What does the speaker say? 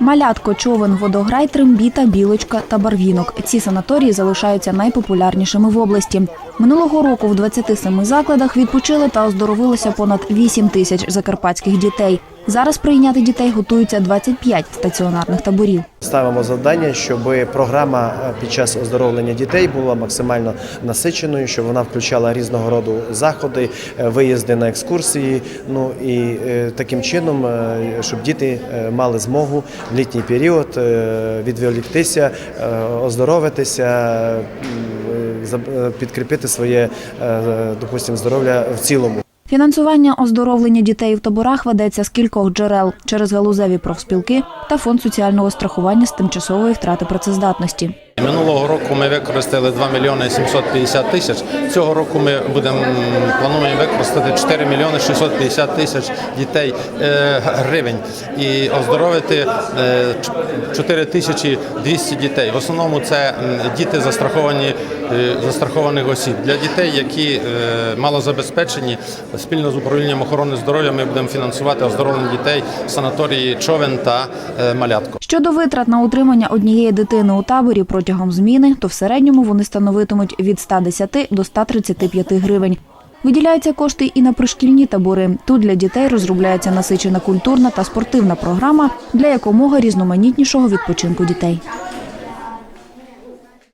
Малятко, човен, водограй, трембіта, білочка та барвінок. Ці санаторії залишаються найпопулярнішими в області. Минулого року в 27 закладах відпочили та оздоровилося понад 8 тисяч закарпатських дітей. Зараз прийняти дітей готуються 25 стаціонарних таборів. Ставимо завдання, щоб програма е, під час оздоровлення дітей була максимально насиченою, щоб вона включала різного роду заходи, е, виїзди на екскурсії. Ну і е, таким чином, щоб діти мали змогу в літній період відволіктися, оздоровитися, підкріпити своє, допустимо, здоров'я в цілому. Фінансування оздоровлення дітей в таборах ведеться з кількох джерел через галузеві профспілки та фонд соціального страхування з тимчасової втрати працездатності. Минулого року ми використали 2 мільйони 750 тисяч. Цього року ми будемо плануємо використати 4 мільйони 650 тисяч дітей е, гривень і оздоровити е, 4 тисячі 200 дітей. В основному це діти застраховані е, застрахованих осіб. Для дітей, які е, малозабезпечені, спільно з управлінням охорони здоров'я ми будемо фінансувати оздоровлення дітей в санаторії Човен та е, Малятко. Щодо витрат на утримання однієї дитини у таборі протягом зміни, то в середньому вони становитимуть від 110 до 135 гривень. Виділяються кошти і на пришкільні табори. Тут для дітей розробляється насичена культурна та спортивна програма для якомога різноманітнішого відпочинку дітей.